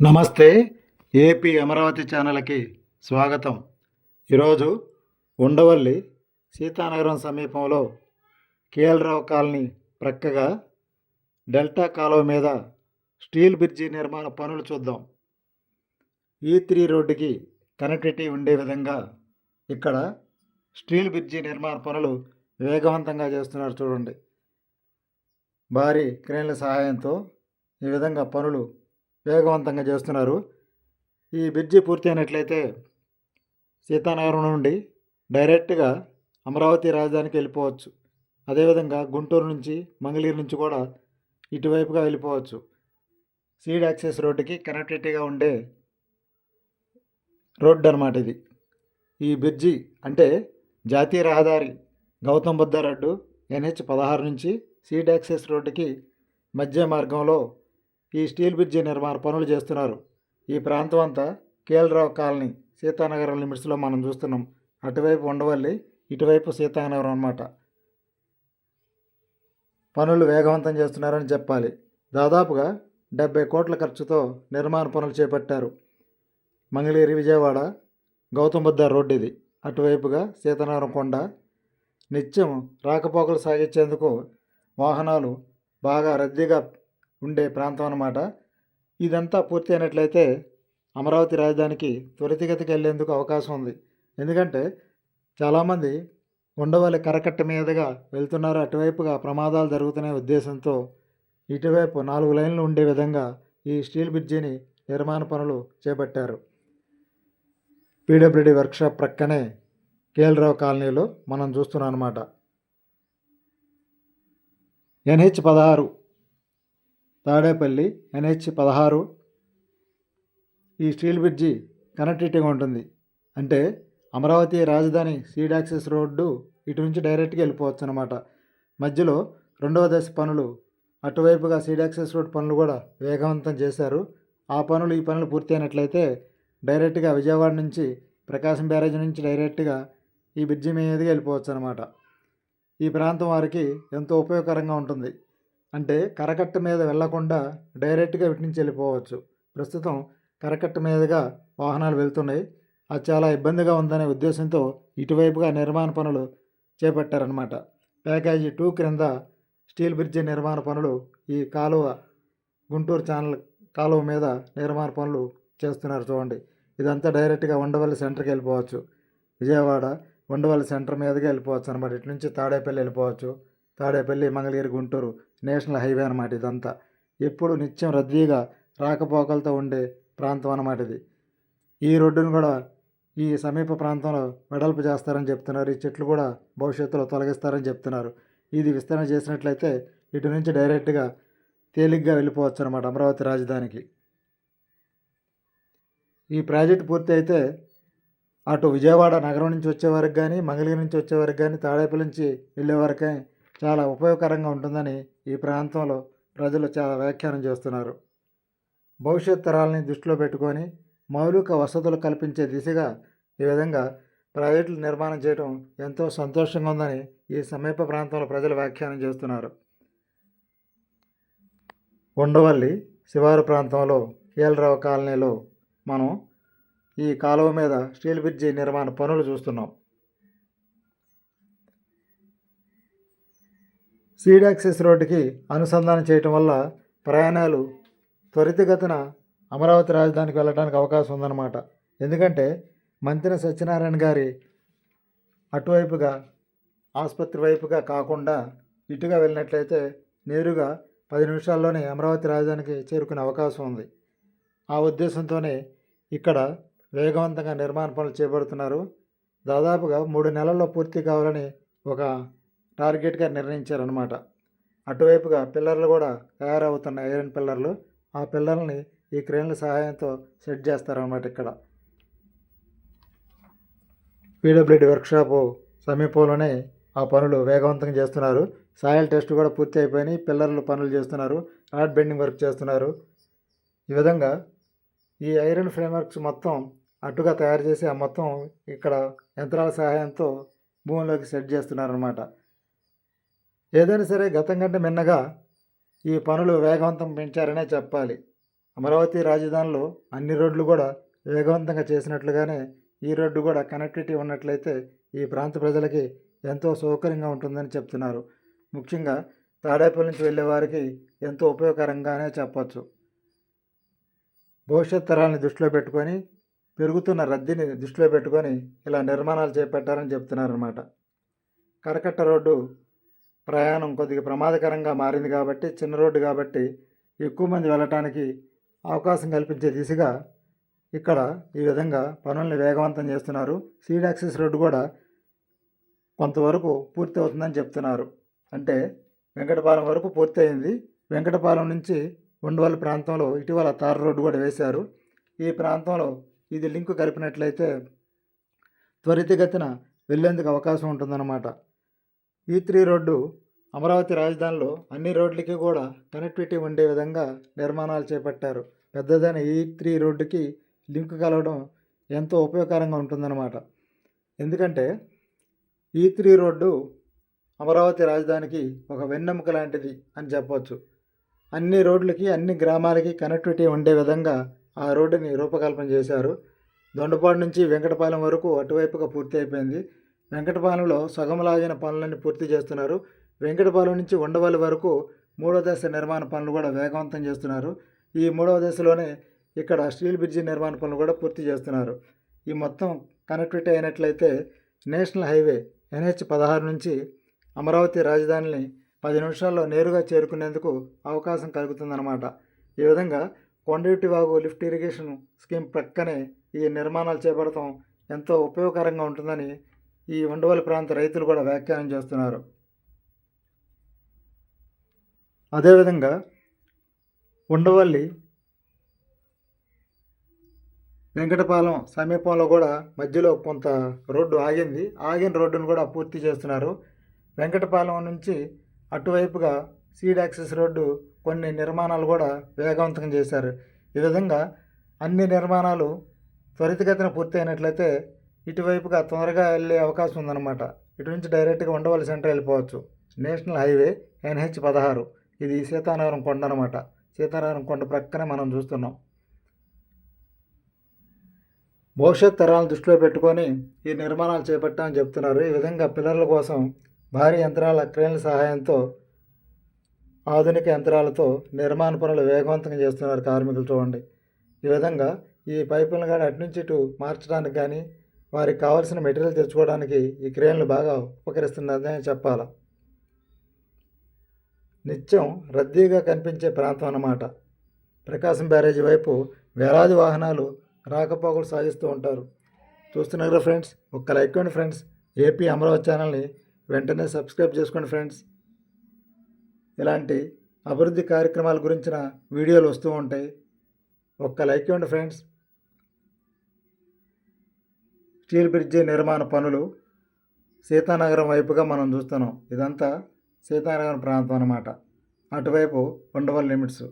నమస్తే ఏపీ అమరావతి ఛానల్కి స్వాగతం. ఈరోజు ఉండవల్లి సీతానగరం సమీపంలో కేఎల్రావు కాలనీ ప్రక్కగా డెల్టా కాలువ మీద స్టీల్ బ్రిడ్జి నిర్మాణ పనులు చూద్దాం. ఈ త్రీ రోడ్డుకి కనెక్టివిటీ ఉండే విధంగా ఇక్కడ స్టీల్ బ్రిడ్జి నిర్మాణ పనులు వేగవంతంగా చేస్తున్నారు చూడండి. భారీ క్రేన్ల సహాయంతో ఈ విధంగా పనులు వేగవంతంగా చేస్తున్నారు. ఈ బ్రిడ్జి పూర్తి అయినట్లయితే సీతానగరం నుండి డైరెక్ట్గా అమరావతి రాజధానికి వెళ్ళిపోవచ్చు. అదేవిధంగా గుంటూరు నుంచి మంగళగిరి నుంచి కూడా ఇటువైపుగా వెళ్ళిపోవచ్చు. సీడ్ యాక్సెస్ రోడ్డుకి కనెక్టివిటీగా ఉండే రోడ్డు అనమాట ఇది. ఈ బ్రిడ్జి అంటే జాతీయ రహదారి గౌతమ్ బుద్ధ రోడ్డు ఎన్హెచ్ పదహారు నుంచి సీడ్ యాక్సెస్ రోడ్డుకి మధ్య మార్గంలో ఈ స్టీల్ బ్రిడ్జి నిర్మాణ పనులు చేస్తున్నారు. ఈ ప్రాంతం అంతా కేఎల్రావు కాలనీ సీతానగరం లిమిట్స్లో మనం చూస్తున్నాం. అటువైపు ఉండవల్లి ఇటువైపు సీతానగరం అనమాట పనులు వేగవంతం చేస్తున్నారని చెప్పాలి. దాదాపుగా డెబ్బై కోట్ల ఖర్చుతో నిర్మాణ పనులు చేపట్టారు. మంగళగిరి విజయవాడ గౌతమ్ బుద్ధ రోడ్డు ఇది. అటువైపుగా సీతానగరం కొండ. నిత్యం రాకపోకలు సాగించేందుకు వాహనాలు బాగా రద్దీగా ఉండే ప్రాంతం అన్నమాట. ఇదంతా పూర్తి అయినట్లయితే అమరావతి రాజధానికి త్వరితగతికి వెళ్ళేందుకు అవకాశం ఉంది. ఎందుకంటే చాలామంది ఉండవల్లి కరకట్ట మీదుగా వెళ్తున్నారు. అటువైపుగా ప్రమాదాలు జరుగుతున్న ఉద్దేశంతో ఇటువైపు నాలుగు లైన్లు ఉండే విధంగా ఈ స్టీల్ బ్రిడ్జిని నిర్మాణ పనులు చేపట్టారు. పీడబ్ల్యూడి వర్క్షాప్ ప్రక్కనే కేఎల్రావు కాలనీలో మనం చూస్తున్నాం అనమాట ఎన్హెచ్ పదహారు తాడేపల్లి ఎన్హెచ్ పదహారు. ఈ స్టీల్ బ్రిడ్జి కనెక్టివిటీగా ఉంటుంది. అంటే అమరావతి రాజధాని సీడ్ యాక్సెస్ రోడ్డు ఇటు నుంచి డైరెక్ట్గా వెళ్ళిపోవచ్చు అనమాట మధ్యలో రెండవ దశ పనులు అటువైపుగా సీడ్ యాక్సెస్ రోడ్ పనులు కూడా వేగవంతం చేశారు. ఆ పనులు ఈ పనులు పూర్తయినట్లయితే డైరెక్ట్గా విజయవాడ నుంచి ప్రకాశం బ్యారేజ్ నుంచి డైరెక్ట్గా ఈ బ్రిడ్జి మీదకి వెళ్ళిపోవచ్చు అనమాట ఈ ప్రాంతం వారికి ఎంతో ఉపయోగకరంగా ఉంటుంది. అంటే కరకట్ట మీద వెళ్ళకుండా డైరెక్ట్గా వీటి నుంచి వెళ్ళిపోవచ్చు. ప్రస్తుతం కరకట్ట మీదుగా వాహనాలు వెళ్తున్నాయి. అది చాలా ఇబ్బందిగా ఉందనే ఉద్దేశంతో ఇటువైపుగా నిర్మాణ పనులు చేపట్టారనమాట ప్యాకేజీ టూ క్రింద స్టీల్ బ్రిడ్జి నిర్మాణ పనులు ఈ కాలువ గుంటూరు ఛానల్ కాలువ మీద నిర్మాణ పనులు చేస్తున్నారు చూడండి. ఇదంతా డైరెక్ట్గా ఉండవల్లి సెంటర్కి వెళ్ళిపోవచ్చు. విజయవాడ ఉండవల్లి సెంటర్ మీదుగా వెళ్ళిపోవచ్చు అనమాట ఇటు నుంచి తాడేపల్లి వెళ్ళిపోవచ్చు. తాడేపల్లి మంగళగిరి గుంటూరు నేషనల్ హైవే అనమాట ఇదంతా. ఎప్పుడు నిత్యం రద్దీగా రాకపోకలతో ఉండే ప్రాంతం అన్నమాట ఇది. ఈ రోడ్డును కూడా ఈ సమీప ప్రాంతంలో వెడల్పు చేస్తారని చెప్తున్నారు. ఈ చెట్లు కూడా భవిష్యత్తులో తొలగిస్తారని చెప్తున్నారు. ఇది విస్తరణ చేసినట్లయితే ఇటు నుంచి డైరెక్ట్గా తేలిగ్గా వెళ్ళిపోవచ్చు అనమాట అమరావతి రాజధానికి. ఈ ప్రాజెక్ట్ పూర్తి అయితే అటు విజయవాడ నగరం నుంచి వచ్చే కానీ మంగళగిరి నుంచి వచ్చే కానీ తాడేపల్లి నుంచి వెళ్ళే వరకే చాలా ఉపయోగకరంగా ఉంటుందని ఈ ప్రాంతంలో ప్రజలు చాలా వ్యాఖ్యానం చేస్తున్నారు. భవిష్యత్ తరాలని దృష్టిలో పెట్టుకొని మౌలిక వసతులు కల్పించే దిశగా ఈ విధంగా ప్రాజెక్టులు నిర్మాణం చేయడం ఎంతో సంతోషంగా ఉందని ఈ సమీప ప్రాంతంలో ప్రజలు వ్యాఖ్యానం చేస్తున్నారు. ఉండవల్లి శివారు ప్రాంతంలో కేఎల్రావు కాలనీలో మనం ఈ కాలువ మీద స్టీల్ బ్రిడ్జి నిర్మాణ పనులు చూస్తున్నాం. సీడ్ యాక్సెస్ రోడ్డుకి అనుసంధానం చేయటం వల్ల ప్రయాణాలు త్వరితగతిన అమరావతి రాజధానికి వెళ్ళడానికి అవకాశం ఉందన్నమాట. ఎందుకంటే మంత్రి సత్యనారాయణ గారి అటువైపుగా ఆసుపత్రి వైపుగా కాకుండా ఇటుగా వెళ్ళినట్లయితే నేరుగా పది నిమిషాల్లోనే అమరావతి రాజధానికి చేరుకునే అవకాశం ఉంది. ఆ ఉద్దేశంతోనే ఇక్కడ వేగవంతంగా నిర్మాణ పనులు చేపడుతున్నారు. దాదాపుగా మూడు నెలల్లో పూర్తి కావాలని ఒక టార్గెట్గా నిర్ణయించారనమాట అటువైపుగా పిల్లర్లు కూడా తయారవుతున్నాయి ఐరన్ పిల్లర్లు ఆ పిల్లర్లని ఈ క్రేన్ల సహాయంతో సెట్ చేస్తారనమాట ఇక్కడ. పీడబ్ల్యూడి వర్క్షాపు సమీపంలోనే ఆ పనులు వేగవంతంగా చేస్తున్నారు. సాయిల్ టెస్ట్ కూడా పూర్తి అయిపోయినాయి. పిల్లర్లు పనులు చేస్తున్నారు. రాడ్ బెండింగ్ వర్క్ చేస్తున్నారు. ఈ విధంగా ఈ ఐరన్ ఫ్రేమ్వర్క్స్ మొత్తం అట్టుగా తయారు చేసి ఆ మొత్తం ఇక్కడ యంత్రాల సహాయంతో భూమిలోకి సెట్ చేస్తున్నారనమాట ఏదైనా సరే గతం కంటే మిన్నగా ఈ పనులు వేగవంతం పెంచారనే చెప్పాలి. అమరావతి రాజధానిలో అన్ని రోడ్లు కూడా వేగవంతంగా చేసినట్లుగానే ఈ రోడ్డు కూడా కనెక్టివిటీ ఉన్నట్లయితే ఈ ప్రాంత ప్రజలకి ఎంతో సౌకర్యంగా ఉంటుందని చెప్తున్నారు. ముఖ్యంగా తాడేపల్లి నుంచి వెళ్ళే వారికి ఎంతో ఉపయోగకరంగానే చెప్పచ్చు. భవిష్యత్ తరాలని దృష్టిలో పెట్టుకొని పెరుగుతున్న రద్దీని దృష్టిలో పెట్టుకొని ఇలా నిర్మాణాలు చేపట్టారని చెప్తున్నారన్నమాట. కరకట్ట రోడ్డు ప్రయాణం కొద్దిగా ప్రమాదకరంగా మారింది కాబట్టి చిన్న రోడ్డు కాబట్టి ఎక్కువ మంది వెళ్ళటానికి అవకాశం కల్పించే దిశగా ఇక్కడ ఈ విధంగా పనుల్ని వేగవంతం చేస్తున్నారు. సీడ్ యాక్సెస్ రోడ్డు కూడా కొంతవరకు పూర్తి అవుతుందని చెప్తున్నారు. అంటే వెంకటపాలెం వరకు పూర్తయింది వెంకటపాలెం నుంచి ఉండవల్లి ప్రాంతంలో ఇటీవల తార్ రోడ్డు కూడా వేశారు. ఈ ప్రాంతంలో ఇది లింకు కలిపినట్లయితే త్వరితగతిన వెళ్ళేందుకు అవకాశం ఉంటుందన్నమాట. ఈ త్రీ రోడ్డు అమరావతి రాజధానిలో అన్ని రోడ్లకి కూడా కనెక్టివిటీ ఉండే విధంగా నిర్మాణాలు చేపట్టారు. పెద్దదైన ఈ త్రీ రోడ్డుకి లింక్ కలవడం ఎంతో ఉపయోగకరంగా ఉంటుందన్నమాట. ఎందుకంటే ఈ త్రీ రోడ్డు అమరావతి రాజధానికి ఒక వెన్నెముక లాంటిది అని చెప్పవచ్చు అన్ని రోడ్లకి అన్ని గ్రామాలకి కనెక్టివిటీ ఉండే విధంగా ఆ రోడ్డుని రూపకల్పన చేశారు. దొండపాడు నుంచి వెంకటపాలెం వరకు అటువైపుగా పూర్తి అయిపోయింది. వెంకటపాలెంలో సగములాగిన పనులన్నీ పూర్తి చేస్తున్నారు. వెంకటపాలెం నుంచి ఉండవల్లి వరకు మూడో దశ నిర్మాణ పనులు కూడా వేగవంతం చేస్తున్నారు. ఈ మూడవ దశలోనే ఇక్కడ స్టీల్ బ్రిడ్జి నిర్మాణ పనులు కూడా పూర్తి చేస్తున్నారు. ఈ మొత్తం కనెక్టివిటీ అయినట్లయితే నేషనల్ హైవే ఎన్హెచ్ పదహారు నుంచి అమరావతి రాజధానిని పది నిమిషాల్లో నేరుగా చేరుకునేందుకు అవకాశం కలుగుతుందన్నమాట. ఈ విధంగా Kondaveeti Vagu lift irrigation scheme ప్రక్కనే ఈ నిర్మాణాలు చేపడటం ఎంతో ఉపయోగకరంగా ఉంటుందని ఈ ఉండవల్లి ప్రాంత రైతులు కూడా వ్యాఖ్యానం చేస్తున్నారు. అదేవిధంగా ఉండవల్లి వెంకటపాలెం సమీపంలో కూడా మధ్యలో కొంత రోడ్డు ఆగింది. ఆగిన రోడ్డును కూడా పూర్తి చేస్తున్నారు. వెంకటపాలెం నుంచి అటువైపుగా సీడ్ యాక్సెస్ రోడ్డు కొన్ని నిర్మాణాలు కూడా వేగవంతం చేశారు. ఈ విధంగా అన్ని నిర్మాణాలు త్వరితగతిన పూర్తయినట్లయితే ఇటువైపుగా తొందరగా వెళ్ళే అవకాశం ఉందన్నమాట. ఇటు నుంచి డైరెక్ట్గా ఉండవల్లి సెంటర్ వెళ్ళిపోవచ్చు. నేషనల్ హైవే ఎన్హెచ్ పదహారు. ఇది సీతానగరం కొండ అనమాట సీతానగరం కొండ ప్రక్కనే మనం చూస్తున్నాం. భవిష్యత్ తరాలను దృష్టిలో పెట్టుకొని ఈ నిర్మాణాలు చేపట్టామని చెప్తున్నారు. ఈ విధంగా పిల్లర్ల కోసం భారీ యంత్రాల క్రేన్ల సహాయంతో ఆధునిక యంత్రాలతో నిర్మాణ పనులు వేగవంతంగా చేస్తున్నారు కార్మికులు. చూడండి. ఈ విధంగా ఈ పైపులను కానీ అటు నుంచి ఇటు మార్చడానికి కానీ వారికి కావాల్సిన మెటీరియల్ తెచ్చుకోవడానికి ఈ క్రేన్లు బాగా ఉపకరిస్తున్నదని చెప్పాలి. నిత్యం రద్దీగా కనిపించే ప్రాంతం అన్నమాట. ప్రకాశం బ్యారేజీ వైపు వేలాది వాహనాలు రాకపోకలు సాగిస్తూ ఉంటారు. చూస్తున్నారు ఫ్రెండ్స్? ఒక్క లైక్ ఇవ్వండి ఫ్రెండ్స్. ఏపీ అమరావతి ఛానల్ని వెంటనే సబ్స్క్రైబ్ చేసుకోండి ఫ్రెండ్స్. ఇలాంటి అభివృద్ధి కార్యక్రమాల గురించిన వీడియోలు వస్తూ ఉంటాయి. ఒక్క లైక్ ఇవ్వండి ఫ్రెండ్స్. స్టీల్ బ్రిడ్జి నిర్మాణ పనులు సీతానగరం వైపుగా మనం చూస్తున్నాం. ఇదంతా సీతానగరం ప్రాంతం అన్నమాట. అటువైపు Undavalli limits.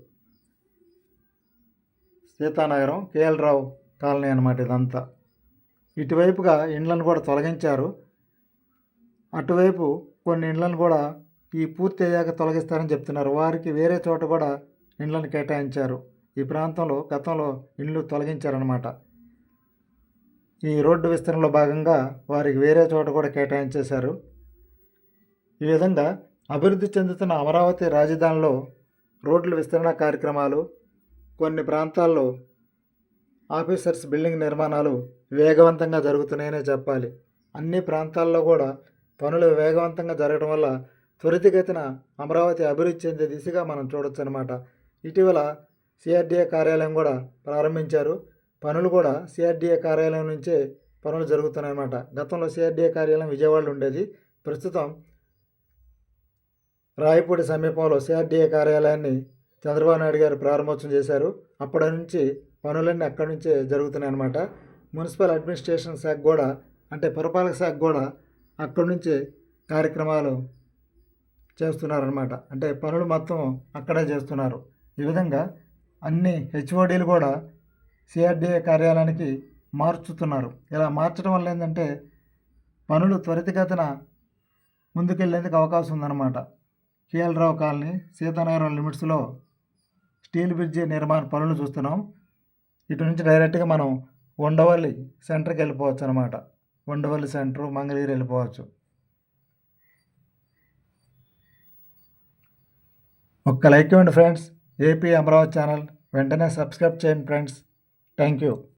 Sitanagaram KL Rao colony అనమాట ఇదంతా. ఇటువైపుగా ఇండ్లను కూడా తొలగించారు. అటువైపు కొన్ని ఇండ్లను కూడా ఈ పూర్తి అయ్యాక తొలగిస్తారని చెప్తున్నారు. వారికి వేరే చోట కూడా ఇండ్లను కేటాయించారు. ఈ ప్రాంతంలో గతంలో ఇండ్లు తొలగించారనమాట ఈ రోడ్డు విస్తరణలో భాగంగా వారికి వేరే చోట కూడా కేటాయించేశారు. ఈ విధంగా అభివృద్ధి చెందుతున్న అమరావతి రాజధానిలో రోడ్ల విస్తరణ కార్యక్రమాలు కొన్ని ప్రాంతాల్లో ఆఫీసర్స్ బిల్డింగ్ నిర్మాణాలు వేగవంతంగా జరుగుతున్నాయనే చెప్పాలి. అన్ని ప్రాంతాల్లో కూడా పనులు వేగవంతంగా జరగడం వల్ల త్వరితగతిన అమరావతి అభివృద్ధి చెందే దిశగా మనం చూడొచ్చు అనమాట ఇటీవల సిఆర్డీఏ కార్యాలయం కూడా ప్రారంభించారు. పనులు కూడా సిఆర్డీఏ కార్యాలయం నుంచే పనులు జరుగుతున్నాయన్నమాట. గతంలో సిఆర్డీఏ కార్యాలయం విజయవాడలో ఉండేది. ప్రస్తుతం రాయపూడి సమీపంలో సిఆర్డీఏ కార్యాలయాన్ని చంద్రబాబు నాయుడు గారు ప్రారంభోత్సవం చేశారు. అప్పటి నుంచి పనులన్నీ అక్కడి నుంచే జరుగుతున్నాయి అన్నమాట మున్సిపల్ అడ్మినిస్ట్రేషన్ శాఖ కూడా అంటే పురపాలక శాఖ కూడా అక్కడి నుంచే కార్యక్రమాలు చేస్తున్నారనమాట అంటే పనులు మొత్తం అక్కడే చేస్తున్నారు. ఈ విధంగా అన్ని హెచ్ఓడీలు కూడా సిఆర్డీఏ కార్యాలయానికి మార్చుతున్నారు. ఇలా మార్చడం వల్ల ఏంటంటే పనులు త్వరితగతిన ముందుకెళ్ళేందుకు అవకాశం ఉందన్నమాట. కేఎల్రావు కాలనీ సీతానగరం లిమిట్స్లో స్టీల్ బ్రిడ్జి నిర్మాణ పనులు చూస్తున్నాం. ఇటు నుంచి డైరెక్ట్గా మనం ఉండవల్లి సెంటర్కి వెళ్ళిపోవచ్చు అనమాట ఉండవల్లి సెంటర్ మంగళగిరి వెళ్ళిపోవచ్చు. ఒక్క లైక్ ఇవ్వండి ఫ్రెండ్స్. AP Amaravati channel. వెంటనే సబ్స్క్రైబ్ చేయండి ఫ్రెండ్స్. Thank you.